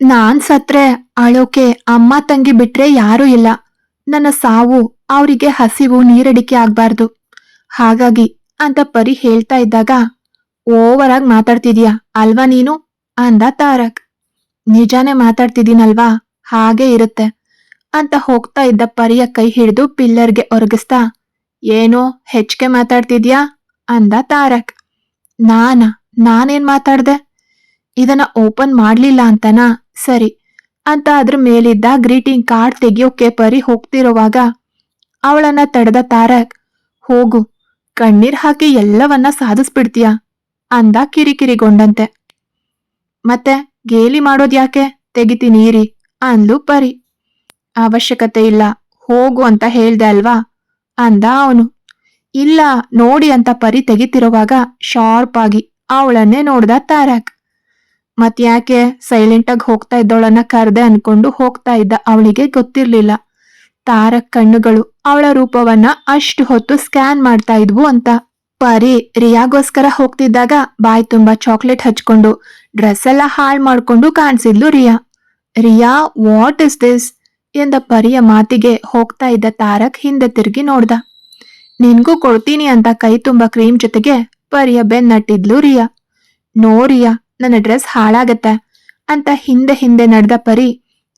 ನಾನ್ ಸತ್ರೆ, ಅಳೋಕೆ ಅಮ್ಮ ತಂಗಿ ಬಿಟ್ರೆ ಯಾರೂ ಇಲ್ಲ. ನನ್ನ ಸಾವು, ಅವರಿಗೆ ಹಸಿವು, ನೀರಡಿಕೆ ಆಗ್ಬಾರ್ದು. ಹಾಗಾಗಿ ಅಂತ ಪರಿ ಹೇಳ್ತಾ ಇದ್ದಾಗ ಓವರ್ ಆಗಿ ಮಾತಾಡ್ತಿದ್ಯಾ, ಅಲ್ವಾ ನೀನು? ಅಂದ ತಾರಕ್. ನಿಜಾನೇ ಮಾತಾಡ್ತಿದ್ದೀನಲ್ವಾ, ಹಾಗೆ ಇರುತ್ತೆ. ಅಂತ ಹೋಗ್ತಾ ಇದ್ದ ಪರಿಯ ಕೈ ಹಿಡಿದು ಪಿಲ್ಲರ್ಗೆ ಒರಗಿಸ್ತಾ, ಏನೋ ಹೆಚ್ಚಿಗೆ ಮಾತಾಡ್ತಿದ್ಯಾ? ಅಂದ ತಾರಕ್. ನಾನಾ, ನಾನೇನ್ ಮಾತಾಡ್ದೆ? ಇದನ್ನ ಓಪನ್ ಮಾಡ್ಲಿಲ್ಲ ಅಂತನಾ? ಸರಿ. ಅಂತ ಅದ್ರ ಮೇಲಿದ್ದ ಗ್ರೀಟಿಂಗ್ ಕಾರ್ಡ್ ತೆಗಿಯೋಕೆ ಪರಿ ಹೋಗ್ತಿರುವಾಗ ಅವಳನ್ನ ತಡೆದ ತಾರಕ್, ಹೋಗು, ಕಣ್ಣೀರ್ ಹಾಕಿ ಎಲ್ಲವನ್ನ ಸಾಧಿಸ್ಬಿಡ್ತೀಯ? ಅಂದ ಕಿರಿಕಿರಿಗೊಂಡಂತೆ. ಮತ್ತೆ ಗೇಲಿ ಮಾಡೋದ್ಯಾಕೆ ತೆಗಿತೀನಿ ಇರಿ, ಅಂದ್ಲು ಪರಿ. ಅವಶ್ಯಕತೆ ಇಲ್ಲ, ಹೋಗು ಅಂತ ಹೇಳ್ದೆ ಅಲ್ವಾ? ಅಂದ ಅವನು. ಇಲ್ಲ, ನೋಡಿ ಅಂತ ಪರಿ ತೆಗಿತಿರುವಾಗ ಶಾರ್ಪ್ ಆಗಿ ಅವಳನ್ನೇ ನೋಡ್ದ ತಾರಕ್. ಮತ್ಯಾಕೆ ಸೈಲೆಂಟ್ ಆಗಿ ಹೋಗ್ತಾ ಇದ್ದವಳನ್ನ ಕರೆದೆ ಅನ್ಕೊಂಡು ಹೋಗ್ತಾ ಇದ್ದ ಅವಳಿಗೆ ಗೊತ್ತಿರ್ಲಿಲ್ಲ. ತಾರಕ್ ಕಣ್ಣುಗಳು ಅವಳ ರೂಪವನ್ನ ಅಷ್ಟು ಹೊತ್ತು ಸ್ಕ್ಯಾನ್ ಮಾಡ್ತಾ ಇದ್ವು ಅಂತ. ಪರಿ, ರಿಯಾಗೋಸ್ಕರ ಹೋಗ್ತಿದ್ದಾಗ ಬಾಯ್ ತುಂಬಾ ಚಾಕ್ಲೇಟ್ ಹಚ್ಕೊಂಡು ಡ್ರೆಸ್ ಎಲ್ಲ ಹಾಳು ಮಾಡ್ಕೊಂಡು ಕಾಣಿಸಿದ್ಲು Riya. Riya what is this ಎಂದ ಪರಿಯ ಮಾತಿಗೆ ಹೋಗ್ತಾ ಇದ್ದ ತಾರಕ್ ಹಿಂದೆ ತಿರುಗಿ ನೋಡ್ದ. ನಿನ್ಗೂ ಕೊಡ್ತೀನಿ ಅಂತ ಕೈ ತುಂಬಾ ಕ್ರೀಮ್ ಜೊತೆಗೆ, ಪರಿಯ ಬೆನ್ನಟ್ಟಿದ್ಲು ರಿಯಾ. ನೋ ರಿಯಾ ನನ್ನ ಡ್ರೆಸ್ ಹಾಳಾಗತ್ತೆ ಅಂತ ಹಿಂದೆ ಹಿಂದೆ ನಡೆದ ಪರಿ,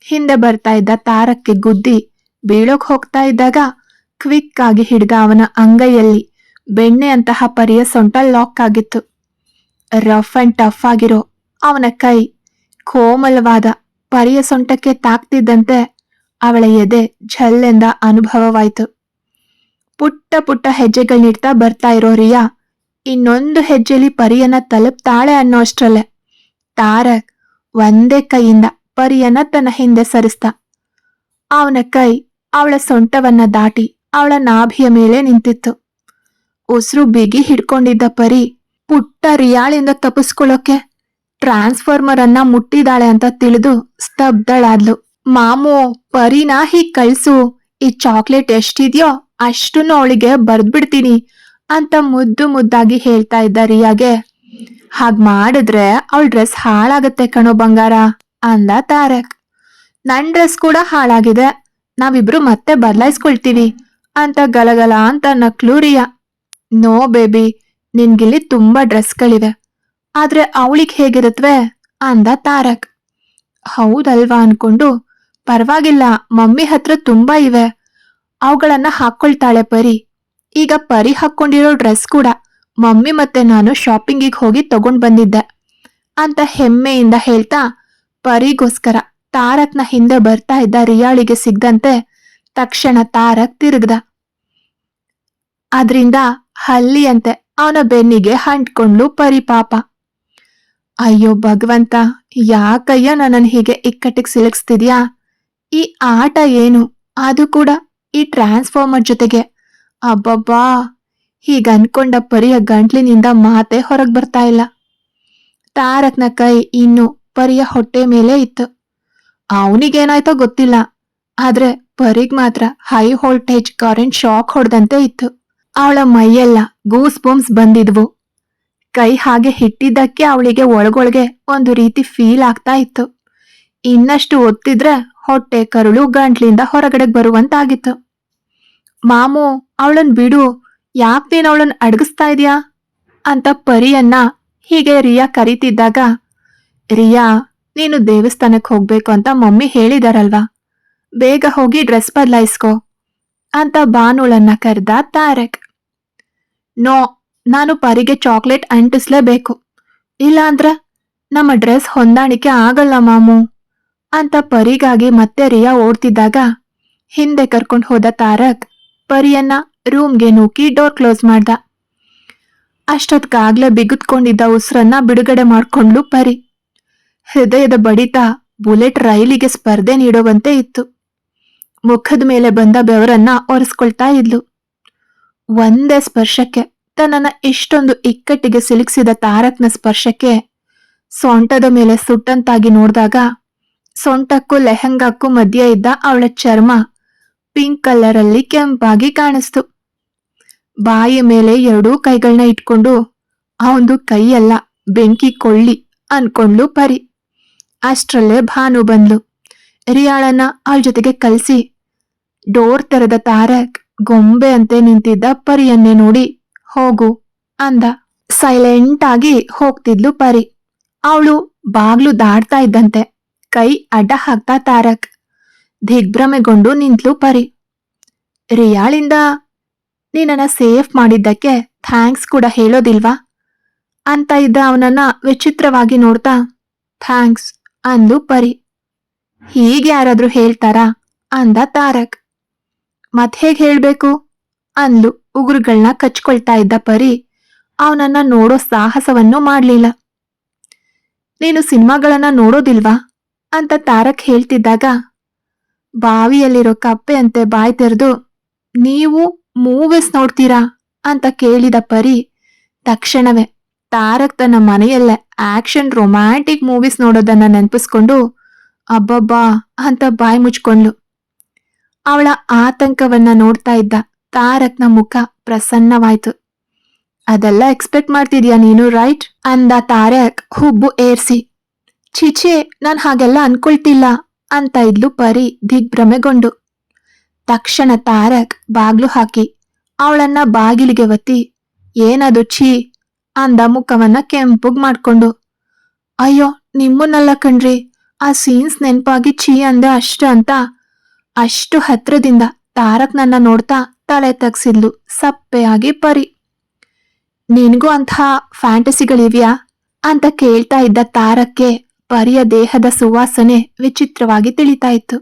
ಹಿಂದೆ ಬರ್ತಾ ಇದ್ದ ತಾರಕ್ಕೆ ಗುದ್ದಿ ಬೀಳೋಕ್ ಹೋಗ್ತಾ ಇದ್ದಾಗ ಕ್ವಿಕ್ ಆಗಿ ಹಿಡಿದ ಅವನ ಅಂಗೈಯಲ್ಲಿ ಬೆಣ್ಣೆ ಅಂತಹ ಪರಿಯ ಸೊಂಟ ಲಾಕ್ ಆಗಿತ್ತು. ರಫ್ ಅಂಡ್ ಟಫ್ ಆಗಿರೋ ಅವನ ಕೈ ಕೋಮಲವಾದ ಪರಿಯ ಸೊಂಟಕ್ಕೆ ತಾಕ್ತಿದ್ದಂತೆ ಅವಳ ಎದೆ ಝಲ್ಲೆಂದ ಅನುಭವವಾಯಿತು. ಪುಟ್ಟ ಪುಟ್ಟ ಹೆಜ್ಜೆಗಳನ್ನಿಡ್ತಾ ಬರ್ತಾ ಇರೋ ರಿಯಾ ಇನ್ನೊಂದು ಹೆಜ್ಜೆಲಿ ಪರಿಯನ್ನ ತಲುಪ್ತಾಳೆ ಅನ್ನೋ ಅಷ್ಟ್ರಲ್ಲೇ. ತಾರಕ್ ಒಂದೇ ಕೈಯಿಂದ ಪರಿಯನ್ನ ತನ್ನ ಹಿಂದೆ ಸರಿಸ್ತ ಅವನ ಕೈ ಅವಳ ಸೊಂಟವನ್ನ ದಾಟಿ ಅವಳ ನಾಭಿಯ ಮೇಲೆ ನಿಂತಿತ್ತು. ಉಸಿರು ಬಿಗಿ ಹಿಡ್ಕೊಂಡಿದ್ದ ಪರಿ ಪುಟ್ಟ ರಿಯಾಳಿಂದ ತಪ್ಪಿಸ್ಕೊಳ್ಳೋಕೆ ಟ್ರಾನ್ಸ್ಫಾರ್ಮರ್ ಅನ್ನ ಮುಟ್ಟಿದಾಳೆ ಅಂತ ತಿಳಿದು ಸ್ತಬ್ಧಳಾದ್ಲು. ಮಾಮು, ಪರಿನ ಹೀಗ್ ಕಳ್ಸು. ಈ ಚಾಕ್ಲೇಟ್ ಎಷ್ಟಿದ್ಯೋ ಅಷ್ಟನ್ನು ಅವಳಿಗೆ ಬರ್ದ್ಬಿಡ್ತೀನಿ ಅಂತ ಮುದ್ದು ಮುದ್ದಾಗಿ ಹೇಳ್ತಾ ಇದ್ದ ರಿಯಾಗೆ ಹಾಗ್ ಮಾಡಿದ್ರೆ ಅವಳ ಡ್ರೆಸ್ ಹಾಳಾಗತ್ತೆ ಕಣೋ ಬಂಗಾರ, ಅಂದ ತಾರಕ್. ನನ್ ಡ್ರೆಸ್ ಕೂಡ ಹಾಳಾಗಿದೆ, ನಾವಿಬ್ರು ಮತ್ತೆ ಬದಲಾಯಿಸ್ಕೊಳ್ತೀವಿ, ಅಂತ ಗಲಗಲ ಅಂತ ನಕ್ಲು ರಿಯಾ. ನೋ ಬೇಬಿ, ನಿನ್ಗಿಲ್ಲಿ ತುಂಬಾ ಡ್ರೆಸ್ಗಳಿವೆ, ಆದ್ರೆ ಅವಳಿಗೆ ಹೇಗಿರುತ್ತವೆ ಅಂದ ತಾರಕ್. ಹೌದಲ್ವಾ ಅನ್ಕೊಂಡು, ಪರವಾಗಿಲ್ಲ, ಮಮ್ಮಿ ಹತ್ರ ತುಂಬಾ ಇವೆ, ಅವುಗಳನ್ನ ಹಾಕೊಳ್ತಾಳೆ ಪರಿ, ಈಗ ಪರಿ ಹಾಕೊಂಡಿರೋ ಡ್ರೆಸ್ ಕೂಡ. ಮಮ್ಮಿ ಮತ್ತೆ ನಾನು ಶಾಪಿಂಗಿಗೆ ಹೋಗಿ ತಗೊಂಡು ಬಂದಿದ್ದೆ. ಅಂತ ಹೆಮ್ಮೆಯಿಂದ ಹೇಳ್ತಾ, ಪರಿಗೋಸ್ಕರ ತಾರಕ್ನ ಹಿಂದೆ ಬರ್ತಾ ಇದ್ದ ರಿಯಾಳಿಗೆ ಸಿಗ್ದಂತೆ ತಕ್ಷಣ ತಾರಕ್ ತಿರುಗ್ದ. ಅದ್ರಿಂದ ಹಲ್ಲಿಯಂತೆ ಅವನ ಬೆನ್ನಿಗೆ ಹಂಟ್ಕೊಂಡ್ಲು ಪರಿ ಪಾಪ ಅಯ್ಯೋ ಭಗವಂತ, ಯಾಕಯ್ಯ ನನ್ನನ್ನು ಹೀಗೆ ಇಕ್ಕಟ್ಟಿಗೆ ಸಿಲುಕಿಸ್ತಿದ್ಯಾ? ಈ ಆಟ ಏನು? ಅದು ಕೂಡ ಈ ಟ್ರಾನ್ಸ್ಫಾರ್ಮರ್ ಜೊತೆಗೆ. ಅಬ್ಬಬ್ಬಾ! ಹೀಗ ಅನ್ಕೊಂಡ ಪರಿಯ ಗಂಟ್ಲಿನಿಂದ ಮಾತೆ ಹೊರಗೆ ಬರ್ತಾ ಇಲ್ಲ. ತಾರಕ್ನ ಕೈ ಇನ್ನು ಪರಿಯ ಹೊಟ್ಟೆ ಮೇಲೆ ಇತ್ತು. ಅವನಿಗೇನಾಯ್ತೋ ಗೊತ್ತಿಲ್ಲ. ಆದ್ರೆ ಪರಿಗ್ ಮಾತ್ರ ಹೈ ವೋಲ್ಟೇಜ್ ಕರೆಂಟ್ ಶಾಕ್ ಹೊಡೆದಂತೆ ಇತ್ತು. ಅವಳ ಮೈಯೆಲ್ಲ ಗೂಸ್ ಬೂಮ್ಸ್ ಬಂದಿದ್ವು. ಕೈ ಹಾಗೆ ಹಿಟ್ಟಿದ್ದಕ್ಕೆ ಅವಳಿಗೆ ಒಳಗೊಳಗೆ ಒಂದು ರೀತಿ ಫೀಲ್ ಆಗ್ತಾ ಇತ್ತು. ಇನ್ನಷ್ಟು ಒತ್ತಿದ್ರೆ ಹೊಟ್ಟೆ ಕರುಳು ಗಂಟ್ಲಿಂದ ಹೊರಗಡೆ ಬರುವಂತಾಗಿತ್ತು. ಮಾಮು, ಅವಳನ್ ಬಿಡು. ಯಾಕ್ ನೀನ್ ಅವಳನ್ ಅಡಗಿಸ್ತಾ ಇದೀಯಾ? ಅಂತ ಪರಿಯನ್ನ ಹೀಗೆ ರಿಯಾ ಕರೀತಿದ್ದಾಗ, ರಿಯಾ, ನೀನು ದೇವಸ್ಥಾನಕ್ಕೆ ಹೋಗ್ಬೇಕು ಅಂತ ಮಮ್ಮಿ ಹೇಳಿದಾರಲ್ವಾ? ಬೇಗ ಹೋಗಿ ಡ್ರೆಸ್ ಬದಲಾಯಿಸ್ಕೋ ಅಂತ ಬಾನುಳನ್ನ ಕರೆದ ತಾರಕ್. ನೋ, ನಾನು ಪರಿಗೆ ಚಾಕ್ಲೇಟ್ ಅಂಟಿಸ್ಲೇಬೇಕು. ಇಲ್ಲಾಂದ್ರ ನಮ್ಮ ಡ್ರೆಸ್ ಹೊಂದಾಣಿಕೆ ಆಗಲ್ಲ ಮಾಮು ಅಂತ ಪರಿಗಾಗಿ ಮತ್ತೆ ರಿಯಾ ಓಡ್ತಿದ್ದಾಗ ಹಿಂದೆ ಕರ್ಕೊಂಡು ಹೋದ ತಾರಕ್ ಪರಿಯನ್ನ ರೂಮ್ಗೆ ನೂಕಿ ಡೋರ್ ಕ್ಲೋಸ್ ಮಾಡ್ದ. ಅಷ್ಟೊತ್ಕಾಗ್ಲೇ ಬಿಗುತ್ಕೊಂಡಿದ್ದ ಉಸಿರನ್ನ ಬಿಡುಗಡೆ ಮಾಡ್ಕೊಂಡ್ಲು ಪರಿ. ಹೃದಯದ ಬಡಿತ ಬುಲೆಟ್ ರೈಲಿಗೆ ಸ್ಪರ್ಧೆ ನೀಡುವಂತೆ ಇತ್ತು. ಮುಖದ ಮೇಲೆ ಬಂದ ಬೆವರನ್ನ ಒರೆಸ್ಕೊಳ್ತಾ ಇದ್ಲು. ಒಂದೇ ಸ್ಪರ್ಶಕ್ಕೆ, ತನ್ನನ್ನ ಇಷ್ಟೊಂದು ಇಕ್ಕಟ್ಟಿಗೆ ಸಿಲುಕಿಸಿದ ತಾರಕ್ನ ಸ್ಪರ್ಶಕ್ಕೆ ಸೊಂಟದ ಮೇಲೆ ಸುಟ್ಟಂತಾಗಿ ನೋಡಿದಾಗ ಸೊಂಟಕ್ಕೂ ಲೆಹಂಗಾಕ್ಕೂ ಮಧ್ಯೆ ಇದ್ದ ಅವಳ ಚರ್ಮ ಪಿಂಕ್ ಕಲರ್ ಅಲ್ಲಿ ಕೆಂಪಾಗಿ ಕಾಣಿಸ್ತು. ಬಾಯಿ ಮೇಲೆ ಎರಡೂ ಕೈಗಳನ್ನ ಇಟ್ಕೊಂಡು ಅವಂದು ಕೈಯಲ್ಲ ಬೆಂಕಿ ಕೊಳ್ಳಿ ಅನ್ಕೊಂಡ್ಲು ಪರಿ. ಅಷ್ಟರಲ್ಲೇ ಭಾನು ಬಂದ್ಲು. ರಿಯಾಳನ್ನ ಅವಳ ಜೊತೆಗೆ ಕಲಿಸಿ. ಡೋರ್ ತೆರೆದ ತಾರಕ್ ಗೊಂಬೆ ಅಂತೆ ನಿಂತಿದ್ದ ಪರಿಯನ್ನೇ ನೋಡಿ ಹೋಗು ಅಂದ. ಸೈಲೆಂಟ್ ಆಗಿ ಹೋಗ್ತಿದ್ಲು ಪರಿ. ಅವಳು ಬಾಗ್ಲು ದಾಡ್ತಾ ಇದ್ದಂತೆ. ಕೈ ಅಡ್ಡ ಹಾಕ್ತಾ ತಾರಕ್. ದಿಗ್ಭ್ರಮೆಗೊಂಡು ನಿಂತ್ಲು ಪರಿ. ರಿಯಾಳಿಂದ ನೀನನ್ನ ಸೇಫ್ ಮಾಡಿದ್ದಕ್ಕೆ ಥ್ಯಾಂಕ್ಸ್ ಕೂಡ ಹೇಳೋದಿಲ್ವಾ ಅಂತ ಇದ್ದ ಅವನನ್ನ ವಿಚಿತ್ರವಾಗಿ ನೋಡ್ತಾ, ಥ್ಯಾಂಕ್ಸ್ ಅಂದು ಪರಿ. ಹೀಗೆ ಯಾರಾದ್ರೂ ಹೇಳ್ತಾರಾ? ಅಂದ ತಾರಕ್. ಮತ್ ಹೇಗ್ ಹೇಳ್ಬೇಕು? ಅಂದು ಉಗುರುಗಳನ್ನ ಕಚ್ಕೊಳ್ತಾ ಇದ್ದ ಪರಿ. ಅವನನ್ನ ನೋಡೋ ಸಾಹಸವನ್ನು ಮಾಡ್ಲಿಲ್ಲ. ನೀನು ಸಿನಿಮಾಗಳನ್ನ ನೋಡೋದಿಲ್ವಾ? ಅಂತ ತಾರಕ್ ಹೇಳ್ತಿದ್ದಾಗ ಬಾವಿಯಲ್ಲಿರೋ ಕಪ್ಪೆ ಅಂತೆ ಬಾಯ್ ತೆರೆದು, ನೀವು ಮೂವೀಸ್ ನೋಡ್ತೀರಾ? ಅಂತ ಕೇಳಿದ ಪರಿ, ತಕ್ಷಣವೇ ತಾರಕ್ ತನ್ನ ಮನೆಯಲ್ಲೇ ಆಕ್ಷನ್ ರೊಮ್ಯಾಂಟಿಕ್ ಮೂವೀಸ್ ನೋಡೋದನ್ನ ನೆನಪಿಸ್ಕೊಂಡು, ಅಬ್ಬಬ್ಬಾ ಅಂತ ಬಾಯಿ ಮುಚ್ಕೊಂಡ್ಲು. ಅವಳ ಆತಂಕವನ್ನ ನೋಡ್ತಾ ಇದ್ದ ತಾರಕ್ನ ಮುಖ ಪ್ರಸನ್ನವಾಯ್ತು. ಅದೆಲ್ಲ ಎಕ್ಸ್ಪೆಕ್ಟ್ ಮಾಡ್ತಿದ್ಯಾ ನೀನು, ರೈಟ್? ಅಂದ ತಾರಕ್ ಹುಬ್ಬು ಏರ್ಸಿ. ಚಿಚೆ ನಾನು ಹಾಗೆಲ್ಲ ಅನ್ಕೊಳ್ತಿಲ್ಲ. ಅಂತ ಇದ್ಲು ಪರಿ ದಿಗ್ಭ್ರಮೆಗೊಂಡು. ತಕ್ಷಣ ತಾರಕ್ ಬಾಗ್ಲು ಹಾಕಿ, ಅವಳನ್ನ ಬಾಗಿಲಿಗೆ ಒತ್ತಿ, ಏನದು ಛೀ ಅಂದ ಮುಖವನ್ನ ಕೆಂಪುಗ್ ಮಾಡ್ಕೊಂಡು. ಅಯ್ಯೋ, ನಿಮ್ಮನ್ನಲ್ಲ ಕಣ್ರಿ ಆ ಸೀನ್ಸ್ ನೆನಪಾಗಿ ಛೀ ಅಂದೆ ಅಷ್ಟು ಅಂತ. ಅಷ್ಟು ಹತ್ರದಿಂದ ತಾರಕ್ ನನ್ನ ನೋಡ್ತಾ ತಲೆ ತಗ್ಸಿದ್ಲು ಸಪ್ಪೆಯಾಗಿ ಪರಿ. ನಿನಗೂ ಅಂತಹ ಫ್ಯಾಂಟಸಿಗಳಿವ್ಯಾ? ಅಂತ ಕೇಳ್ತಾ ಇದ್ದ ತಾರಕ್ಕೆ ಪರಿಯ ದೇಹದ ಸುವಾಸನೆ ವಿಚಿತ್ರವಾಗಿ ತಿಳಿತಾ ಇತ್ತು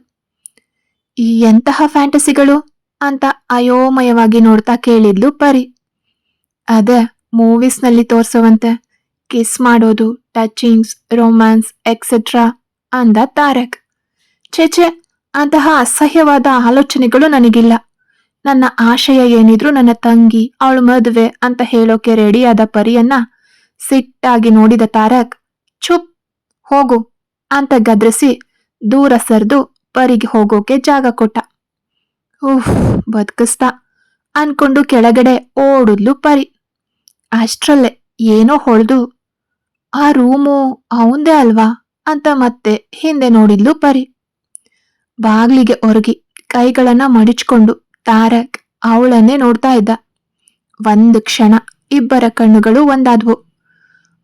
ಈ ಎಂತಹ ಫ್ಯಾಂಟಸಿಗಳು? ಅಂತ ಅಯೋಮಯವಾಗಿ ನೋಡ್ತಾ ಕೇಳಿದ್ಲು ಪರಿ. ಅದೇ ಮೂವೀಸ್ನಲ್ಲಿ ತೋರಿಸುವಂತೆ. ಕಿಸ್ ಮಾಡೋದು ಟಚಿಂಗ್ಸ್ ರೊಮ್ಯಾನ್ಸ್, ಎಕ್ಸೆಟ್ರಾ ಅಂದ ತಾರಕ್. ಚೇಚೆ ಅಂತಹ ಅಸಹ್ಯವಾದ ಆಲೋಚನೆಗಳು ನನಗಿಲ್ಲ. ನನ್ನ ಆಶಯ ಏನಿದ್ರು ನನ್ನ ತಂಗಿ, ಅವಳು ಮದುವೆ ಅಂತ ಹೇಳೋಕೆ ರೆಡಿಯಾದ ಪರಿಯನ್ನ ಸಿಟ್ಟಾಗಿ ನೋಡಿದ ತಾರಕ್ ಚುಪ್ ಹೋಗು. ಅಂತ ಗದ್ರಿಸಿ ದೂರ ಸರಿದು ಪರಿಗೆ ಹೋಗೋಕೆ ಜಾಗ ಕೊಟ್ಟ. ಉಫ್, ಬದುಕಿಸ್ತಾ. ಅನ್ಕೊಂಡು ಕೆಳಗಡೆ ಓಡುದ್ಲು ಪರಿ. ಅಷ್ಟರಲ್ಲೇ ಏನೋ ಹೊಡೆದು ಆ ರೂಮು ಅವಂದೇ ಅಲ್ವಾ ಅಂತ ಮತ್ತೆ ಹಿಂದೆ ನೋಡಿದ್ಲು ಪರಿ. ಬಾಗ್ಲಿಗೆ ಒರಗಿ ಕೈಗಳನ್ನ ಮಡಿಚ್ಕೊಂಡು ತಾರಕ್ ಅವಳನ್ನೇ ನೋಡ್ತಾ ಇದ್ದ. ಒಂದು ಕ್ಷಣ ಇಬ್ಬರ ಕಣ್ಣುಗಳು ಒಂದಾದ್ವು.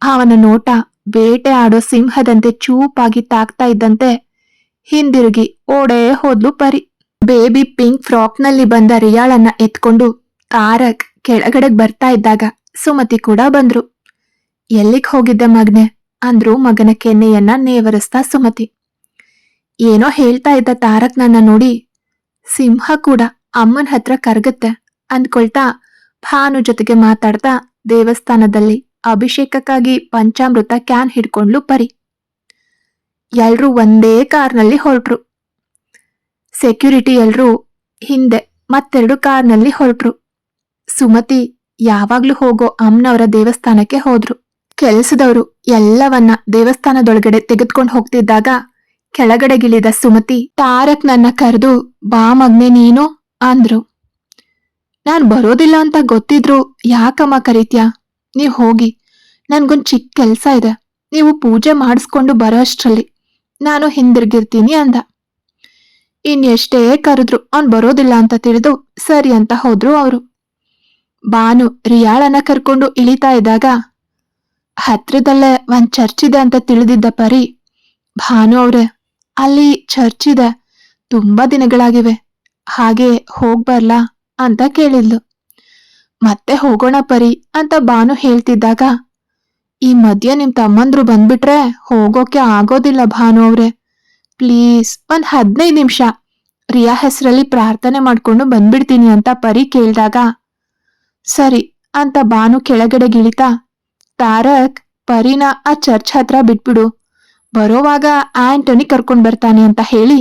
ಅವನ ನೋಟ ಬೇಟೆ ಆಡೋ ಸಿಂಹದಂತೆ ಚೂಪಾಗಿ ತಾಕ್ತಾ ಇದ್ದಂತೆ ಹಿಂದಿರುಗಿ ಓಡೇ ಹೋದ್ಲು ಪರಿ. ಬೇಬಿ ಪಿಂಕ್ ಫ್ರಾಕ್ನಲ್ಲಿ ಬಂದ ರಿಯಾಳನ್ನ ಎತ್ಕೊಂಡು ತಾರಕ್ ಕೆಳಗಡೆಗ್ ಬರ್ತಾ ಇದ್ದಾಗ ಸುಮತಿ ಕೂಡ ಬಂದ್ರು. ಎಲ್ಲಿಗ್ ಹೋಗಿದ್ದೆ ಮಗ್ನೆ? ಅಂದ್ರು ಮಗನ ಕೆನ್ನೆಯನ್ನ ನೇವರಿಸ್ತಾ ಸುಮತಿ. ಏನೋ ಹೇಳ್ತಾ ಇದ್ದ ತಾರಕ್ ನನ್ನ ನೋಡಿ ಸಿಂಹ ಕೂಡ ಅಮ್ಮನ ಹತ್ರ ಕರಗುತ್ತೆ ಅಂದ್ಕೊಳ್ತಾ ಭಾನು ಜೊತೆಗೆ ಮಾತಾಡ್ತಾ ದೇವಸ್ಥಾನದಲ್ಲಿ ಅಭಿಷೇಕಕ್ಕಾಗಿ ಪಂಚಾಮೃತ ಕ್ಯಾನ್ ಹಿಡ್ಕೊಂಡ್ಲು ಪರಿ ಎಲ್ರೂ ಒಂದೇ ಕಾರ್ನಲ್ಲಿ ಹೊರಟ್ರು. ಸೆಕ್ಯೂರಿಟಿ ಎಲ್ರೂ ಹಿಂದೆ ಮತ್ತೆರಡು ಕಾರ್ನಲ್ಲಿ ಹೊರಟ್ರು. ಸುಮತಿ ಯಾವಾಗ್ಲೂ ಹೋಗೋ ಅಮ್ಮನವರ ದೇವಸ್ಥಾನಕ್ಕೆ ಹೋದ್ರು. ಕೆಲಸದವರು ಎಲ್ಲವನ್ನ ದೇವಸ್ಥಾನದೊಳಗಡೆ ತೆಗೆದುಕೊಂಡು ಹೋಗ್ತಿದ್ದಾಗ ಕೆಳಗಡೆಗಿಳಿದ ಸುಮತಿ, ತಾರಕ್ ನನ್ನ ಕರೆದು, ಬಾ ಮಗ್ನೆ ನೀನು, ಅಂದ್ರು. ನಾನ್ ಬರೋದಿಲ್ಲ ಅಂತ ಗೊತ್ತಿದ್ರು ಯಾಕಮ್ಮ ಕರೀತ್ಯಾ? ನೀವ್ ಹೋಗಿ. ನನ್ಗೊಂದ್ ಚಿಕ್ಕ ಕೆಲ್ಸ ಇದೆ. ನೀವು ಪೂಜೆ ಮಾಡಿಸ್ಕೊಂಡು ಬರೋ ಅಷ್ಟರಲ್ಲಿ ನಾನು ಹಿಂದಿರ್ಗಿರ್ತೀನಿ ಅಂದ. ಇನ್ ಎಷ್ಟೇ ಕರೆದ್ರು ಅವ್ನ್ ಬರೋದಿಲ್ಲ ಅಂತ ತಿಳಿದು ಸರಿ ಅಂತ ಹೋದ್ರು ಅವರು. ಬಾನು ರಿಯಾಳನ್ನ ಕರ್ಕೊಂಡು ಇಳಿತಾ ಇದ್ದಾಗ, ಹತ್ರದಲ್ಲೇ ಒಂದ್ ಚರ್ಚ್ ಇದೆ ಅಂತ ತಿಳಿದಿದ್ದ ಪರಿ, ಭಾನು ಅವ್ರೆ, ಅಲ್ಲಿ ಚರ್ಚ್ ಇದೆ. ತುಂಬಾ ದಿನಗಳಾಗಿವೆ. ಹಾಗೆ ಹೋಗ್ಬರ್ಲಾ ಅಂತ ಕೇಳಿದ್ಲು. ಮತ್ತೆ ಹೋಗೋಣ ಪರಿ ಅಂತ ಬಾನು ಹೇಳ್ತಿದ್ದಾಗ, ಈ ಮಧ್ಯೆ ನಿಮ್ ತಮ್ಮಂದ್ರು ಬಂದ್ಬಿಟ್ರೆ ಹೋಗೋಕೆ ಆಗೋದಿಲ್ಲ ಭಾನು ಅವ್ರೆ. ಪ್ಲೀಸ್ ಒಂದ್ ಹದಿನೈದು ನಿಮಿಷ, ರಿಯಾ ಹೆಸರಲ್ಲಿ ಪ್ರಾರ್ಥನೆ ಮಾಡ್ಕೊಂಡು ಬಂದ್ಬಿಡ್ತೀನಿ ಅಂತ ಪರಿ ಕೇಳಿದಾಗ, ಸರಿ ಅಂತ ಬಾನು ಕೆಳಗಡೆ ಗಿಳಿತಾ, ತಾರಕ್, ಪರಿನ ಆ ಚರ್ಚ್ ಹತ್ರ ಬಿಟ್ಬಿಡು. ಬರೋವಾಗ ಆಂಟನಿ ಕರ್ಕೊಂಡು ಬರ್ತಾನೆ ಅಂತ ಹೇಳಿ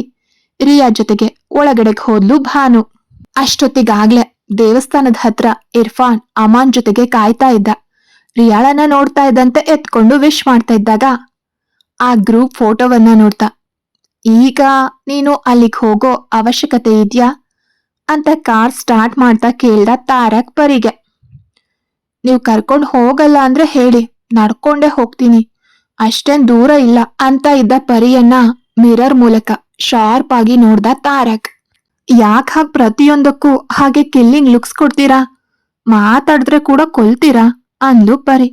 ರಿಯಾ ಜೊತೆಗೆ ಒಳಗಡೆಗೆ ಹೋದ್ಲು ಭಾನು. ಅಷ್ಟೊತ್ತಿಗಾಗ್ಲೆ ದೇವಸ್ಥಾನದ ಹತ್ರ ಇರ್ಫಾನ್ ಅಮಾನ್ ಜೊತೆಗೆ ಕಾಯ್ತಾ ಇದ್ದ. ರಿಯಾಳನ ನೋಡ್ತಾ ಇದ್ದಂತೆ ಎತ್ಕೊಂಡು ವಿಶ್ ಮಾಡ್ತಾ ಇದ್ದಾಗ ಆ ಗ್ರೂಪ್ ಫೋಟೋವನ್ನ ನೋಡ್ತಾ, ಈಗ ನೀನು ಅಲ್ಲಿಗೆ ಹೋಗೋ ಅವಶ್ಯಕತೆ ಇದೆಯಾ? ಅಂತ ಕಾರ್ ಸ್ಟಾರ್ಟ್ ಮಾಡ್ತಾ ಕೇಳ್ದ ತಾರಕ್ ಪರಿಗೆ. ನೀವು ಕರ್ಕೊಂಡು ಹೋಗಲ್ಲ ಅಂದ್ರೆ ಹೇಳಿ, ನಡ್ಕೊಂಡೇ ಹೋಗ್ತೀನಿ. ಅಷ್ಟೇನ್ ದೂರ ಇಲ್ಲ, ಅಂತ ಇದ್ದ ಪರಿಯನ್ನ ಮಿರರ್ ಮೂಲಕ ಶಾರ್ಪ್ ಆಗಿ ನೋಡ್ದ ತಾರಕ್. ಯಾಕ್ ಹಾಗೆ ಪ್ರತಿಯೊಂದಕ್ಕೂ ಹಾಗೆ ಕಿಲ್ಲಿಂಗ್ ಲುಕ್ಸ್ ಕೊಡ್ತೀರಾ? ಮಾತಾಡಿದ್ರೆ ಕೂಡ ಕೊಲ್ತೀರಾ? ಅಂದು ಪರಿ.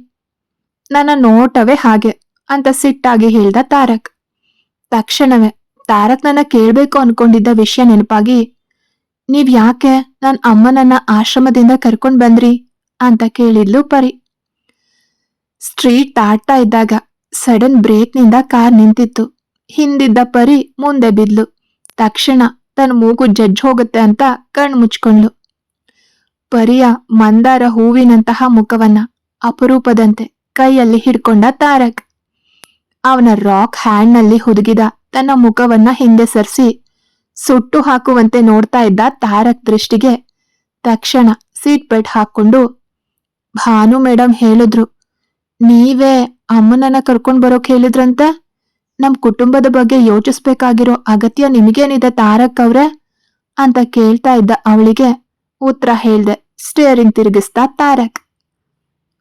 ನನ್ನ ನೋಟವೇ ಹಾಗೆ, ಅಂತ ಸಿಟ್ಟಾಗಿ ಹೇಳ್ದ ತಾರಕ್. ತಕ್ಷಣವೇ, ತಾರಕ್ ನನ್ನ ಕೇಳ್ಬೇಕು ಅನ್ಕೊಂಡಿದ್ದ ವಿಷಯ ನೆನಪಾಗಿ, ನೀವ್ ಯಾಕೆ ನನ್ ಅಮ್ಮನನ್ನ ಆಶ್ರಮದಿಂದ ಕರ್ಕೊಂಡು ಬಂದ್ರಿ? ಅಂತ ಕೇಳಿದ್ಲು ಪರಿ. ಸ್ಟ್ರೀಟ್ ದಾಟ್ತಾ ಇದ್ದಾಗ ಸಡನ್ ಬ್ರೇಕ್ನಿಂದ ಕಾರ್ ನಿಂತಿತ್ತು. ಹಿಂದಿದ್ದ ಪರಿ ಮುಂದೆ ಬಿದ್ಲು. ತಕ್ಷಣ ತನ್ನ ಮೂಗು ಜಜ್ಜ್ ಹೋಗುತ್ತೆ ಅಂತ ಕಣ್ ಮುಚ್ಕೊಂಡ್ಲು ಪರಿಯ ಮಂದಾರ ಹೂವಿನಂತಹ ಮುಖವನ್ನ ಅಪರೂಪದಂತೆ ಕೈಯಲ್ಲಿ ಹಿಡ್ಕೊಂಡ ತಾರಕ್. ಅವನ ರಾಕ್ ಹ್ಯಾಂಡ್ನಲ್ಲಿ ಹುದುಗಿದ ತನ್ನ ಮುಖವನ್ನ ಹಿಂದೆ ಸರಿಸಿ ಸುಟ್ಟು ಹಾಕುವಂತೆ ನೋಡ್ತಾ ಇದ್ದ ತಾರಕ್ ದೃಷ್ಟಿಗೆ ತಕ್ಷಣ ಸೀಟ್ ಬೆಲ್ಟ್ ಹಾಕೊಂಡು ಭಾನು ಮೇಡಮ್ ಹೇಳಿದ್ರು, ನೀವೇ ಅಮ್ಮನನ್ನ ಕರ್ಕೊಂಡು ಬರೋಕ್ ಹೇಳಿದ್ರಂತೆ? ನಮ್ ಕುಟುಂಬದ ಬಗ್ಗೆ ಯೋಚಿಸ್ಬೇಕಾಗಿರೋ ಅಗತ್ಯ ನಿಮಗೇನಿದೆ ತಾರಕ್ ಅವ್ರೆ? ಅಂತ ಕೇಳ್ತಾ ಇದ್ದ ಅವಳಿಗೆ ಉತ್ತರ ಹೇಳ್ದೆ ಸ್ಟಿಯರಿಂಗ್ ತಿರುಗಿಸ್ತಾ ತಾರಕ್.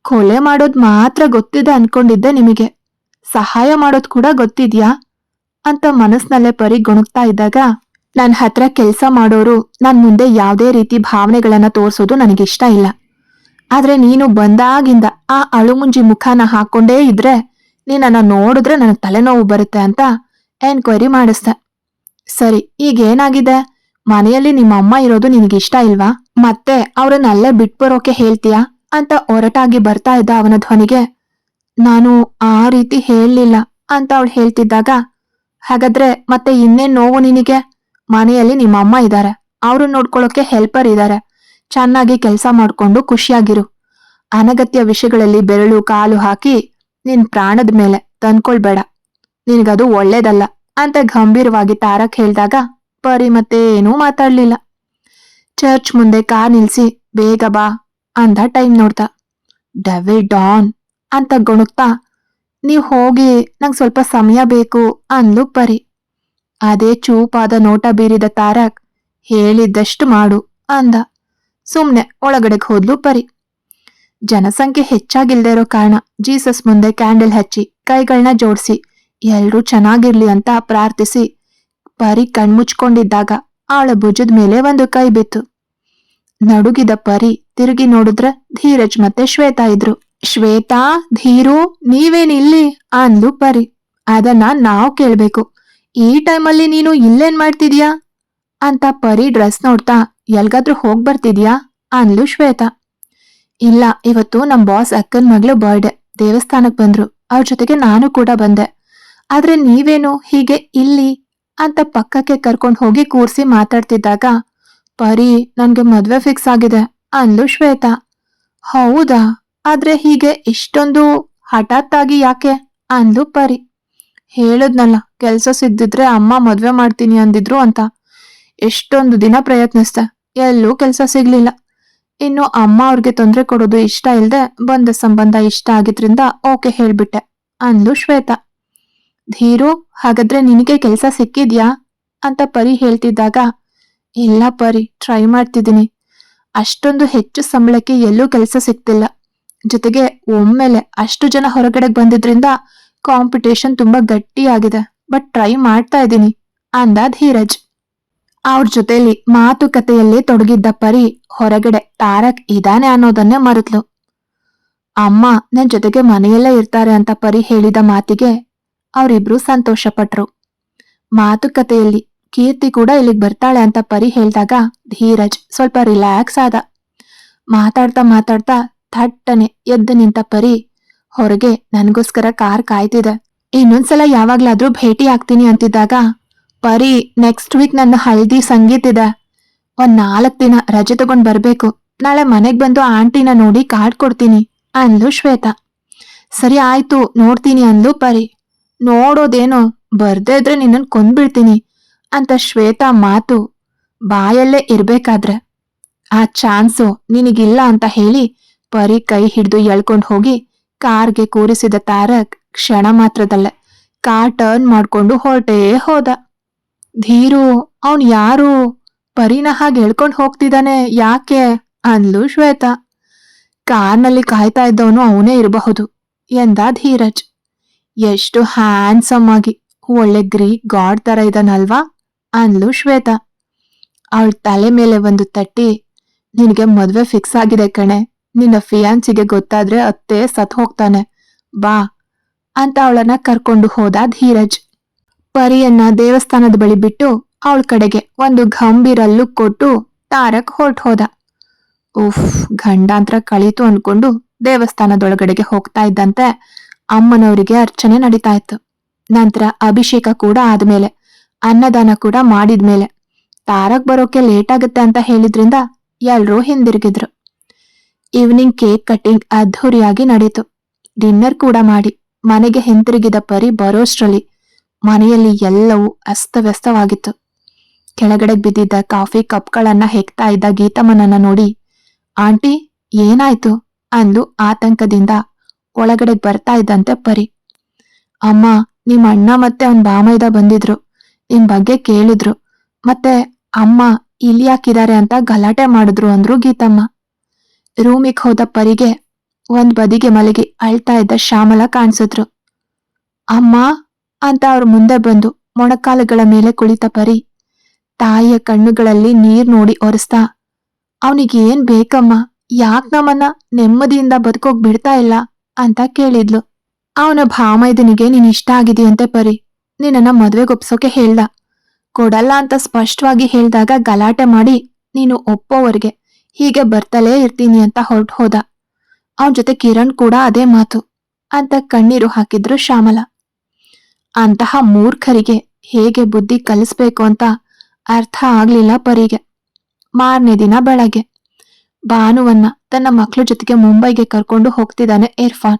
ಕೊಲೆ ಮಾಡೋದ್ ಮಾತ್ರ ಗೊತ್ತಿದೆ ಅನ್ಕೊಂಡಿದ್ದೆ ನಿಮಗೆ. ಸಹಾಯ ಮಾಡೋದ್ ಕೂಡ ಗೊತ್ತಿದ್ಯಾ? ಅಂತ ಮನಸ್ನಲ್ಲೇ ಪರಿ ಗುಣುಕ್ತಾ ಇದ್ದಾಗ ನನ್ನ ಹತ್ರ ಕೆಲಸ ಮಾಡೋರು ನನ್ ಮುಂದೆ ಯಾವುದೇ ರೀತಿ ಭಾವನೆಗಳನ್ನ ತೋರಿಸೋದು ನನಗಿಷ್ಟ ಇಲ್ಲ. ಆದ್ರೆ ನೀನು ಬಂದಾಗಿಂದ ಆ ಅಳುಮುಂಜಿ ಮುಖನ ಹಾಕೊಂಡೇ ಇದ್ರೆ ನೀನನ್ನ ನೋಡಿದ್ರೆ ನನಗೆ ತಲೆನೋವು ಬರುತ್ತೆ ಅಂತ ಎನ್ಕ್ವೈರಿ ಮಾಡಿಸ್ದೆ. ಸರಿ, ಈಗೇನಾಗಿದೆ? ಮನೆಯಲ್ಲಿ ನಿಮ್ಮ ಅಮ್ಮ ಇರೋದು ನಿನಗಿಷ್ಟ ಇಲ್ವಾ? ಮತ್ತೆ ಅವ್ರನ್ನ ಅಲ್ಲೇ ಬಿಟ್ಬರೋಕೆ ಹೇಳ್ತೀಯಾ? ಅಂತ ಒರಟಾಗಿ ಬರ್ತಾ ಇದ್ದ ಅವನ ಧ್ವನಿಗೆ, ನಾನು ಆ ರೀತಿ ಹೇಳಲಿಲ್ಲ ಅಂತ ಅವಳು ಹೇಳ್ತಿದ್ದಾಗ, ಹಾಗಾದ್ರೆ ಮತ್ತೆ ಇನ್ನೇನು ನೋವು ನಿನಗೆ? ಮನೆಯಲ್ಲಿ ನಿಮ್ಮ ಅಮ್ಮ ಇದ್ದಾರೆ ಅವ್ರು ನೋಡ್ಕೊಳ್ಳೋಕೆ ಹೆಲ್ಪರ್ ಇದ್ದಾರೆ ಚೆನ್ನಾಗಿ ಕೆಲಸ ಮಾಡಿಕೊಂಡು ಖುಷಿಯಾಗಿರು. ಅನಗತ್ಯ ವಿಷಯಗಳಲ್ಲಿ ಬೆರಳು, ಕಾಲು ಹಾಕಿ ನಿನ್ ಪ್ರಾಣದ ಮೇಲೆ ತಂದ್ಕೊಳ್ಬೇಡ. ನಿನಗದು ಒಳ್ಳೇದಲ್ಲ ಅಂತ ಗಂಭೀರವಾಗಿ ತಾರಕ್ ಹೇಳ್ದಾಗ ಪರಿ ಮತ್ತೆ ಏನೂ ಮಾತಾಡ್ಲಿಲ್ಲ. ಚರ್ಚ್ ಮುಂದೆ ಕಾರ್ ನಿಲ್ಸಿ ಬೇಗ ಬಾ ಅಂದ ಟೈಮ್ ನೋಡ್ತಾ. ಡವಿ ಡಾನ್ ಅಂತ ಗೊಣುಕ್ತಾ, ನೀವ್ ಹೋಗಿ ನಂಗೆ ಸ್ವಲ್ಪ ಸಮಯ ಬೇಕು ಅಂದ್ಲು ಪರಿ. ಅದೇ ಚೂಪಾದ ನೋಟ ಬೀರಿದ ತಾರಕ್ ಹೇಳಿದ್ದಷ್ಟು ಮಾಡು ಅಂದ. ಸುಮ್ನೆ ಒಳಗಡೆಗೆ ಹೋದ್ಲು ಪರಿ. ಜನಸಂಖ್ಯೆ ಹೆಚ್ಚಾಗಿಲ್ದೇ ಇರೋ ಕಾರಣ ಜೀಸಸ್ ಮುಂದೆ ಕ್ಯಾಂಡಲ್ ಹಚ್ಚಿ ಕೈಗಳನ್ನ ಜೋಡಿಸಿ, ಎಲ್ರೂ ಚೆನ್ನಾಗಿರ್ಲಿ ಅಂತ ಪ್ರಾರ್ಥಿಸಿ, ಪರಿ ಕಣ್ಮುಚ್ಕೊಂಡಿದ್ದಾಗ ಆಳ ಭುಜದ ಮೇಲೆ ಒಂದು ಕೈ ಬಿತ್ತು. ನಡುಗಿದ ಪರಿ ತಿರುಗಿ ನೋಡಿದ್ರೆ ಧೀರಜ್ ಮತ್ತೆ ಶ್ವೇತಾ ಇದ್ರು. ಶ್ವೇತಾ, ಧೀರು ನೀವೇನಿಲ್ಲಿ ಅಂದ್ಲು ಪರಿ. ಅದನ್ನ ನಾವ್ ಕೇಳ್ಬೇಕು. ಈ ಟೈಮಲ್ಲಿ ನೀನು ಇಲ್ಲೇನ್ ಮಾಡ್ತಿದ್ಯಾ? ಅಂತ ಪರಿ ಡ್ರೆಸ್ ನೋಡ್ತಾ, ಎಲ್ಗಾದ್ರೂ ಹೋಗ್ ಬರ್ತಿದ್ಯಾ ಅಂದ್ಲು ಶ್ವೇತಾ. ಇಲ್ಲ, ಇವತ್ತು ನಮ್ ಬಾಸ್ ಅಕ್ಕನ್ ಮಗಳು ಬರ್ಡೇ ದೇವಸ್ಥಾನಕ್ ಬಂದ್ರು. ಅವ್ರ ಜೊತೆಗೆ ನಾನು ಕೂಡ ಬಂದೆ. ಆದ್ರೆ ನೀವೇನು? ಹೀಗೆ ಇಲ್ಲಿ ಅಂತ ಪಕ್ಕಕ್ಕೆ ಕರ್ಕೊಂಡು ಹೋಗಿ ಕೂರ್ಸಿ ಮಾತಾಡ್ತಿದ್ದಾಗ, ಪರಿ, ನನ್ಗೆ ಮದ್ವೆ ಫಿಕ್ಸ್ ಆಗಿದೆ ಅಂದ್ಲು ಶ್ವೇತಾ. ಹೌದಾ? ಆದ್ರೆ ಹೀಗೆ ಇಷ್ಟೊಂದು ಹಠಾತ್ತಾಗಿ ಯಾಕೆ? ಅಂದ್ಲು ಪರಿ. ಹೇಳದ್ನಲ್ಲ, ಕೆಲ್ಸ ಸಿದ್ದಿದ್ರೆ ಅಮ್ಮ ಮದ್ವೆ ಮಾಡ್ತೀನಿ ಅಂದಿದ್ರು ಅಂತ. ಎಷ್ಟೊಂದು ದಿನ ಪ್ರಯತ್ನಿಸ್ದೆ. ಎಲ್ಲೂ ಕೆಲ್ಸ ಸಿಗ್ಲಿಲ್ಲ. ಇನ್ನು ಅಮ್ಮ ಅವ್ರಿಗೆ ತೊಂದರೆ ಕೊಡೋದು ಇಷ್ಟ ಇಲ್ಲದೆ ಬಂದ ಸಂಬಂಧ ಇಷ್ಟ ಆಗಿದ್ರಿಂದ ಓಕೆ ಹೇಳ್ಬಿಟ್ಟೆ, ಅಂದ್ಲು ಶ್ವೇತಾ. ಧೀರು, ಹಾಗಾದ್ರೆ ನಿನಗೆ ಕೆಲಸ ಸಿಕ್ಕಿದ್ಯಾ? ಅಂತ ಪರಿ ಹೇಳ್ತಿದ್ದಾಗ, ಇಲ್ಲ ಪರಿ ಟ್ರೈ ಮಾಡ್ತಿದ್ದೀನಿ. ಅಷ್ಟೊಂದು ಹೆಚ್ಚು ಸಂಬಳಕ್ಕೆ ಎಲ್ಲೂ ಕೆಲಸ ಸಿಕ್ತಿಲ್ಲ. ಜೊತೆಗೆ ಒಮ್ಮೆಲೆ ಅಷ್ಟು ಜನ ಹೊರಗಡೆಗೆ ಬಂದಿದ್ರಿಂದ ಕಾಂಪಿಟೇಷನ್ ತುಂಬಾ ಗಟ್ಟಿಯಾಗಿದೆ ಬಟ್ ಟ್ರೈ ಮಾಡ್ತಾ ಇದ್ದೀನಿ, ಅಂದ ಧೀರಜ್. ಅವ್ರ ಜೊತೆಲಿ ಮಾತುಕತೆಯಲ್ಲಿ ತೊಡಗಿದ್ದ ಪರಿ ಹೊರಗಡೆ ತಾರಕ್ ಇದಾನೆ ಅನ್ನೋದನ್ನೇ ಮರೆತ್ಲು. ಅಮ್ಮ, ನನ್ ಜೊತೆಗೆ ಮನೆಯಲ್ಲೇ ಇರ್ತಾರೆ ಅಂತ ಪರಿ ಹೇಳಿದ ಮಾತಿಗೆ ಅವರಿಬ್ರು ಸಂತೋಷ ಪಟ್ರು ಮಾತುಕತೆಯಲ್ಲಿ ಕೀರ್ತಿ ಕೂಡ ಇಲ್ಲಿಗೆ ಬರ್ತಾಳೆ ಅಂತ ಪರಿ ಹೇಳಿದಾಗ ಧೀರಜ್ ಸ್ವಲ್ಪ ರಿಲ್ಯಾಕ್ಸ್ ಆದ. ಮಾತಾಡ್ತಾ ಮಾತಾಡ್ತಾ ಥಟ್ಟನೆ ಎದ್ದು ನಿಂತ ಪರಿ ಹೊರಗೆ ನನಗೋಸ್ಕರ ಕಾರ್ ಕಾಯ್ತಿದೆ. ಇನ್ನೊಂದ್ಸಲ ಯಾವಾಗ್ಲಾದ್ರೂ ಭೇಟಿ ಆಗ್ತೀನಿ ಅಂತಿದ್ದಾಗ ಪರಿ ನೆಕ್ಸ್ಟ್ ವೀಕ್ ನನ್ನ ಹಳದಿ ಸಂಗೀತ ಇದೆ. ಒಂದ್ ನಾಲ್ಕ್ ದಿನ ರಜೆ ತಗೊಂಡ್ ಬರ್ಬೇಕು. ನಾಳೆ ಮನೆಗ್ ಬಂದು ಆಂಟಿನ ನೋಡಿ ಕಾರ್ಡ್ ಕೊಡ್ತೀನಿ ಅಂದ್ಲು ಶ್ವೇತಾ. ಸರಿ ಆಯ್ತು, ನೋಡ್ತೀನಿ ಅಂದ್ಲು ಪರಿ. ನೋಡೋದೇನೋ, ಬರ್ದೇ ಇದ್ರೆ ನಿನ್ನನ್ ಕೊಂದ್ಬಿಡ್ತೀನಿ ಅಂತ ಶ್ವೇತಾ ಮಾತು ಬಾಯಲ್ಲೇ ಇರ್ಬೇಕಾದ್ರೆ. ಆ ಚಾನ್ಸು ನಿನಗಿಲ್ಲ ಅಂತ ಹೇಳಿ ಪರಿ ಕೈ ಹಿಡಿದು ಎಳ್ಕೊಂಡು ಹೋಗಿ ಕಾರ್ಗೆ ಕೂರಿಸಿದ ತಾರಕ್ ಕ್ಷಣ ಮಾತ್ರದಲ್ಲೇ ಕಾರ್ ಟರ್ನ್ ಮಾಡ್ಕೊಂಡು ಹೊರಟೇ ಹೋದ. ಧೀರು, ಅವನ್ ಯಾರು? ಪರಿನ ಹಾಗೆ ಹೇಳ್ಕೊಂಡು ಹೋಗ್ತಿದ್ದಾನೆ ಯಾಕೆ? ಅಂದ್ಲು ಶ್ವೇತಾ. ಕಾರ್ನಲ್ಲಿ ಕಾಯ್ತಾ ಇದ್ದವನು ಅವನೇ ಇರಬಹುದು, ಎಂದ ಧೀರಜ್. ಎಷ್ಟು ಹ್ಯಾಂಡ್ಸಮ್ ಆಗಿ, ಒಳ್ಳೆ ಗ್ರೀಕ್ ಗಾಡ್ ತರ ಇದಾನಲ್ವಾ? ಅಂದ್ಲು ಶ್ವೇತಾ. ಅವಳ ತಲೆ ಮೇಲೆ ಒಂದು ತಟ್ಟಿ, ನಿನಗೆ ಮದುವೆ ಫಿಕ್ಸ್ ಆಗಿದೆ ಕಣೆ, ನಿನ್ನ ಫಿಯಾನ್ಸಿಗೆ ಗೊತ್ತಾದ್ರೆ ಅತ್ತೆ ಸತ್ ಹೋಗ್ತಾನೆ, ಬಾ, ಅಂತ ಅವಳನ್ನ ಕರ್ಕೊಂಡು ಹೋದ ಧೀರಜ್. ಪರಿಯನ್ನ ದೇವಸ್ಥಾನದ ಬಳಿ ಬಿಟ್ಟು ಅವಳ ಕಡೆಗೆ ಒಂದು ಗಂಭೀರಲ್ಲೂ ಕೊಟ್ಟು ತಾರಕ್ ಹೊರ್ಟ್ ಹೋದ. ಉಫ್, ಗಂಡಾಂತರ ಕಳೀತು ಅನ್ಕೊಂಡು ದೇವಸ್ಥಾನದೊಳಗಡೆಗೆ ಹೋಗ್ತಾ ಇದ್ದಂತೆ ಅಮ್ಮನವರಿಗೆ ಅರ್ಚನೆ ನಡೀತಾ ಇತ್ತು. ನಂತರ ಅಭಿಷೇಕ ಕೂಡ ಆದ್ಮೇಲೆ, ಅನ್ನದಾನ ಕೂಡ ಮಾಡಿದ್ಮೇಲೆ, ತಾರಕ್ ಬರೋಕೆ ಲೇಟ್ ಆಗುತ್ತೆ ಅಂತ ಹೇಳಿದ್ರಿಂದ ಎಲ್ರೂ ಹಿಂದಿರುಗಿದ್ರು. ಈವ್ನಿಂಗ್ ಕೇಕ್ ಕಟ್ಟಿಂಗ್ ಅದ್ಧೂರಿಯಾಗಿ ನಡೀತು. ಡಿನ್ನರ್ ಕೂಡ ಮಾಡಿ, ಮನೆಗೆ ಹಿಂತಿರುಗಿದ ಪರಿ ಬರೋಷ್ಟ್ರಲ್ಲಿ ಮನೆಯಲ್ಲಿ ಎಲ್ಲವೂ ಅಸ್ತವ್ಯಸ್ತವಾಗಿತ್ತು. ಕೆಳಗಡೆ ಬಿದ್ದಿದ್ದ ಕಾಫಿ ಕಪ್ಗಳನ್ನ ಹೆಕ್ತಾ ಇದ್ದ ಗೀತಮ್ಮನನ್ನ ನೋಡಿ, ಆಂಟಿ, ಏನಾಯ್ತು? ಅಂದು ಆತಂಕದಿಂದ ಒಳಗಡೆ ಬರ್ತಾ ಇದ್ದಂತೆ ಪರಿ. ಅಮ್ಮ ನಿಮ್ಮ ಅಣ್ಣ ಮತ್ತೆ ಅವನ್ ಬಾಮೈದ ಬಂದಿದ್ರು. ನಿಮ್ ಬಗ್ಗೆ ಕೇಳಿದ್ರು. ಮತ್ತೆ ಅಮ್ಮ ಇಲ್ಲಿ ಯಾಕಿದ್ದಾರೆ ಅಂತ ಗಲಾಟೆ ಮಾಡಿದ್ರು ಅಂದ್ರು ಗೀತಮ್ಮ. ರೂಮಿಗೆ ಹೋದ ಪರಿಗೆ ಒಂದ್ ಬದಿಗೆ ಮಲಗಿ ಅಳ್ತಾ ಇದ್ದ ಶ್ಯಾಮಲ ಕಾಣಿಸಿದ್ರು. ಅಮ್ಮ ಅಂತ ಅವ್ರ ಮುಂದೆ ಬಂದು ಮೊಣಕಾಲುಗಳ ಮೇಲೆ ಕುಳಿತ ಪರಿ ತಾಯಿಯ ಕಣ್ಣುಗಳಲ್ಲಿ ನೀರ್ ನೋಡಿ ಒರೆಸ್ತಾ, ಅವನಿಗೆ ಏನ್ ಬೇಕಮ್ಮ? ಯಾಕ್ ನಮ್ಮನ್ನ ನೆಮ್ಮದಿಯಿಂದ ಬದುಕೋಕ್ ಬಿಡ್ತಾ ಇಲ್ಲ? ಅಂತ ಕೇಳಿದ್ಲು. ಅವನ ಭಾಮೈದನಿಗೆ ನೀನ್ ಇಷ್ಟ ಆಗಿದೆಯಂತೆ ಪರಿ. ನಿನ್ನನ್ನ ಮದ್ವೆಗೊಪ್ಸೋಕೆ ಹೇಳ್ದ. ಕೊಡಲ್ಲ ಅಂತ ಸ್ಪಷ್ಟವಾಗಿ ಹೇಳ್ದಾಗ ಗಲಾಟೆ ಮಾಡಿ ನೀನು ಒಪ್ಪೋವರ್ಗೆ ಹೀಗೆ ಬರ್ತಲೇ ಇರ್ತೀನಿ ಅಂತ ಹೊರಟು ಹೋದ ಅವನ್ ಜೊತೆ ಕಿರಣ್ ಕೂಡ ಅದೇ ಮಾತು ಅಂತ ಕಣ್ಣೀರು ಹಾಕಿದ್ರು ಶ್ಯಾಮಲ. ಅಂತಹ ಮೂರ್ಖರಿಗೆ ಹೇಗೆ ಬುದ್ಧಿ ಕಲಿಸ್ಬೇಕು ಅಂತ ಅರ್ಥ ಆಗ್ಲಿಲ್ಲ ಪರಿಗೆ. ಮಾರನೇ ದಿನ ಬೆಳಗ್ಗೆ ಭಾನುವನ್ನ ತನ್ನ ಮಕ್ಕಳ ಜೊತೆಗೆ ಮುಂಬೈಗೆ ಕರ್ಕೊಂಡು ಹೋಗ್ತಿದ್ದಾನೆ ಇರ್ಫಾನ್.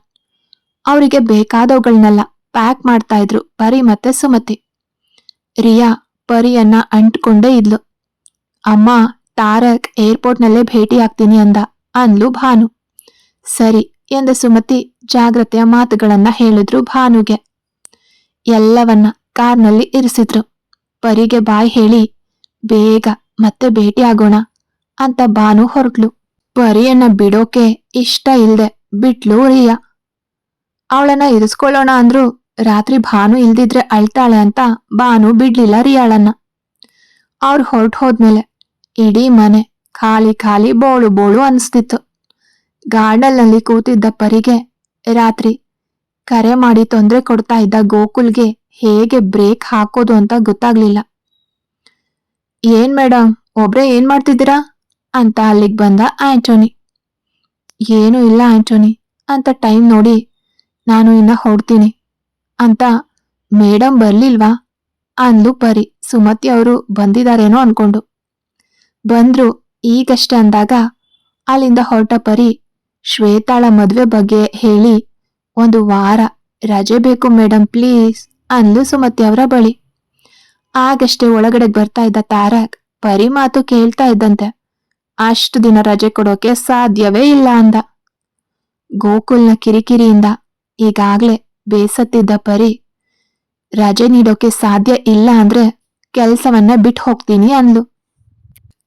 ಅವರಿಗೆ ಬೇಕಾದವುಗಳನ್ನೆಲ್ಲ ಪ್ಯಾಕ್ ಮಾಡ್ತಾ ಇದ್ರು ಪರಿ ಮತ್ತೆ ಸುಮತಿ. ರಿಯಾ ಪರಿಯನ್ನ ಅಂಟ್ಕೊಂಡೇ ಇದ್ಲು. ಅಮ್ಮ, ತಾರಕ್ ಏರ್ಪೋರ್ಟ್ನಲ್ಲೇ ಭೇಟಿ ಆಗ್ತೀನಿ ಅಂದ, ಅಂದ್ಲು ಭಾನು. ಸರಿ ಎಂದ ಸುಮತಿ ಜಾಗ್ರತೆಯ ಮಾತುಗಳನ್ನ ಹೇಳಿದ್ರು ಭಾನುಗೆ. ಎಲ್ಲವನ್ನ ಕಾರ್ನಲ್ಲಿ ಇರಿಸಿದ್ರು. ಪರಿಗೆ ಬಾಯ್ ಹೇಳಿ, ಬೇಗ ಮತ್ತೆ ಭೇಟಿ ಆಗೋಣ ಅಂತ ಬಾನು ಹೊರಟ್ಲು. ಪರಿಯನ್ನ ಬಿಡೋಕೆ ಇಷ್ಟ ಇಲ್ದೆ ಬಿಟ್ಲು ರಿಯಾ. ಅವಳನ್ನ ಇರಿಸ್ಕೊಳ್ಳೋಣ ಅಂದ್ರು ರಾತ್ರಿ ಭಾನು ಇಲ್ದಿದ್ರೆ ಅಳ್ತಾಳೆ ಅಂತ ಬಾನು ಬಿಡ್ಲಿಲ್ಲ ರಿಯಾಳನ್ನ. ಅವ್ರು ಹೊರಟು ಹೋದ್ಮೇಲೆ ಇಡೀ ಮನೆ ಖಾಲಿ ಖಾಲಿ ಬೋಳು ಬೋಳು ಅನಿಸ್ತಿತ್ತು. ಗಾರ್ಡನ್ನಲ್ಲಿ ಕೂತಿದ್ದ ಪರಿಗೆ ರಾತ್ರಿ ಕರೆ ಮಾಡಿ ತೊಂದರೆ ಕೊಡ್ತಾ ಇದ್ದ ಗೋಕುಲ್ಗೆ ಹೇಗೆ ಬ್ರೇಕ್ ಹಾಕೋದು ಅಂತ ಗೊತ್ತಾಗ್ಲಿಲ್ಲ. ಏನ್ ಮೇಡಮ್ ಒಬ್ರೇ ಏನ್ ಮಾಡ್ತಿದ್ದೀರಾ? ಅಂತ ಅಲ್ಲಿಗೆ ಬಂದ ಆಂಟೋನಿ. ಏನೂ ಇಲ್ಲ ಆಂಟೋನಿ, ಅಂತ ಟೈಮ್ ನೋಡಿ ನಾನು ಇನ್ನ ಹೊಡ್ತೀನಿ ಅಂತ ಮೇಡಮ್ ಬರ್ಲಿಲ್ವಾ? ಅಂದು ಪರಿ ಸುಮತಿ ಅವರು ಬಂದಿದಾರೇನೋ ಅನ್ಕೊಂಡು. ಬಂದ್ರು ಈಗಷ್ಟೇ ಅಂದಾಗ ಅಲ್ಲಿಂದ ಹೊರಟ ಪರಿ ಶ್ವೇತಾಳ ಮದುವೆ ಬಗ್ಗೆ ಹೇಳಿ ಒಂದು ವಾರ. ರಜೆ ಬೇಕು ಮೇಡಮ್ ಪ್ಲೀಸ್ ಅಂದ್ಲು ಸುಮತಿ ಅವರ ಬಳಿ. ಆಗಷ್ಟೇ ಒಳಗಡೆ ಬರ್ತಾ ಇದ್ದ ತಾರಕ್ ಪರಿ ಮಾತು ಕೇಳ್ತಾ ಇದ್ದಂತೆ. ಅಷ್ಟು ದಿನ ರಜೆ ಕೊಡೋಕೆ ಸಾಧ್ಯವೇ ಇಲ್ಲ ಅಂದ. ಗೋಕುಲ್ನ ಕಿರಿಕಿರಿಯಿಂದ ಈಗಾಗ್ಲೇ ಬೇಸತ್ತಿದ್ದ ಪರಿ, ರಜೆ ನೀಡೋಕೆ ಸಾಧ್ಯ ಇಲ್ಲ ಅಂದ್ರೆ ಕೆಲಸವನ್ನ ಬಿಟ್ಟು ಹೋಗ್ತೀನಿ ಅಂದ್ಲು.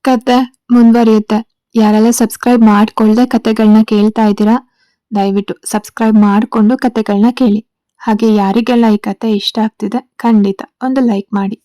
ಕತೆ ಮುಂದುವರಿಯುತ್ತೆ. ಯಾರೆಲ್ಲ ಸಬ್ಸ್ಕ್ರೈಬ್ ಮಾಡ್ಕೊಳ್ದೆ ಕತೆಗಳನ್ನ ಕೇಳ್ತಾ ಇದ್ದೀರಾ ದಯವಿಟ್ಟು ಸಬ್ಸ್ಕ್ರೈಬ್ ಮಾಡಿಕೊಂಡು ಕತೆಗಳನ್ನ ಕೇಳಿ. ಹಾಗೆ ಯಾರಿಗೆಲ್ಲ ಈ ಕತೆ ಇಷ್ಟ ಆಗ್ತಿದೆ ಖಂಡಿತ ಒಂದು ಲೈಕ್ ಮಾಡಿ.